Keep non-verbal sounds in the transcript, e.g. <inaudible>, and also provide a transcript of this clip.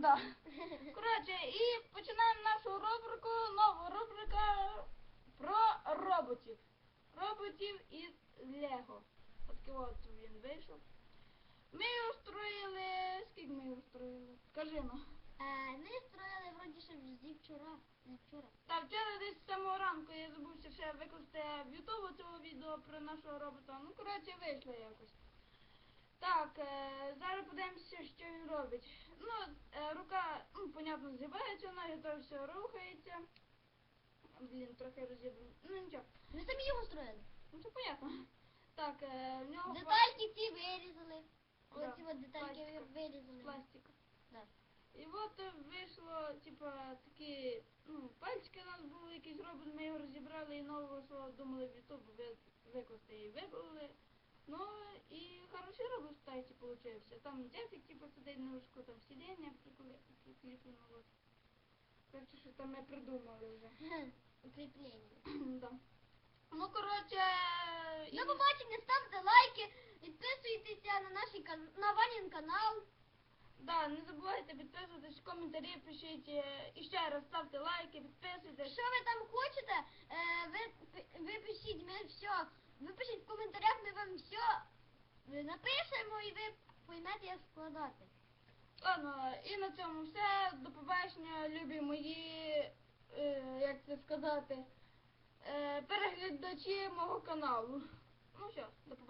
ерунда. <laughs> Коротше, і починаємо нашу рубрику, нову рубрику про роботів. Роботів із Лего. Такий от він вийшов. Ми устроїли... Скільки ми устроїли? Скажи ну. Е, ми встроїли вроді ще зі вчора. Не вчора. Та вчора десь з самого ранку я забувся ще викласти в Ютубу цього відео про нашого робота. Ну, коротше, вийшло якось. Так, е, зараз подивимося, що він робить. Ну, е, рука, ну, понятно, згибається, ноги то все рухається. Блін, трохи розібрано. Ну нічого, Ми самі його строїли. ну це понятно. Так, е, в нього Детальки ці вирізали. Да, Оці от детальки пластика. вирізали. пластика. Да. І от вийшло, типа, такі, ну, пальчики у нас були, якийсь робот, ми його розібрали і нового свого думали в ви- викласти і виклали. Ну і хороший робот в тайті получився. Там дядьок, типа, сидить на вишку, там сидіння приколі- прикріплено. от. Короче, що там ми придумали вже. <laughs> Укріплення. <clears throat> да. Ну, коротше, і- До побачення, ставте лайки, підписуйтеся на наш кан- на Ванін канал. да, не забувайте підписуватись, коментарі пишіть, і ще раз ставте лайки, підписуйтесь. Що ви там хочете, е, ви, пи- ви пишіть, ми все, ви пишіть в коментарях, ми вам все напишемо і ви поймете, як складати. Ладно, і на цьому все. До побачення, любі мої, е, як це сказати, е, переглядачі мого каналу. Ну що, до побачення.